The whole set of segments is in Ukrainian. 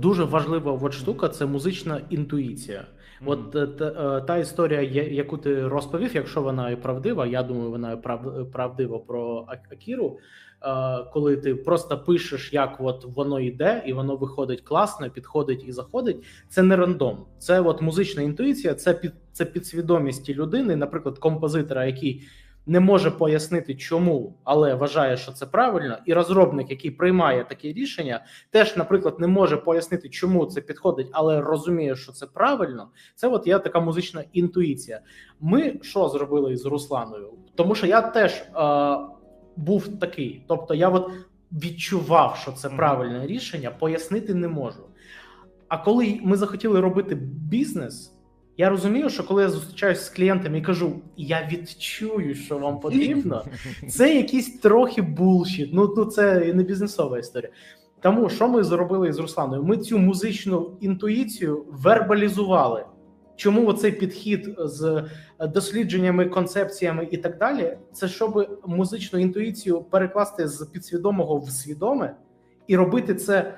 Дуже важлива от штука це музична інтуїція. От е, та, е, та історія, яку ти розповів, якщо вона і правдива, я думаю, вона і прав, правдива про Акіру. е, Коли ти просто пишеш, як от воно йде, і воно виходить класно, підходить і заходить. Це не рандом. Це от музична інтуїція, це під це підсвідомість людини, наприклад, композитора, який не може пояснити, чому, але вважає, що це правильно, і розробник, який приймає таке рішення, теж, наприклад, не може пояснити, чому це підходить, але розуміє, що це правильно. Це от є така музична інтуїція. Ми що зробили з Русланою? Тому що я теж е, був такий. Тобто, я от відчував, що це правильне рішення, пояснити не можу. А коли ми захотіли робити бізнес. Я розумію, що коли я зустрічаюся з клієнтами і кажу, я відчую, що вам потрібно, це якийсь трохи булшіт. Ну, ну це не бізнесова історія. Тому що ми зробили з Русланою? Ми цю музичну інтуїцію вербалізували. Чому оцей підхід з дослідженнями, концепціями і так далі? Це щоб музичну інтуїцію перекласти з підсвідомого в свідоме і робити це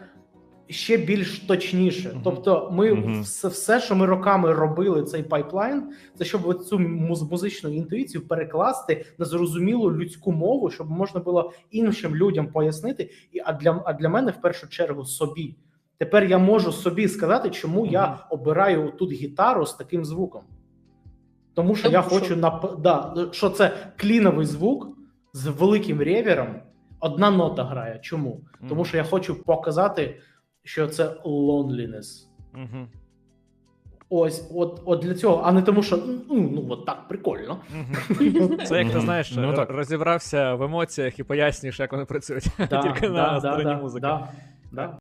ще більш точніше. Мгм. Тобто, ми Мгм. все, все, що ми роками робили, цей пайплайн, це щоб цю муз- музичну інтуїцію перекласти на зрозумілу людську мову, щоб можна було іншим людям пояснити. І а для а для мене в першу чергу собі. Тепер я можу собі сказати, чому Мгм. я обираю тут гітару з таким звуком. Тому що я що- хочу нап... да, що це кліновий звук з великим ревером. Одна нота грає. Чому? Тому що я хочу показати, що це loneliness. Угу. Ось, от, от для цього, а не тому, що ну, ну от так прикольно. Це як ти знаєш, Ну, так. розібрався в емоціях і пояснюєш, як вони працюють Да, тільки да, на да, стороні да, музики. Да, да.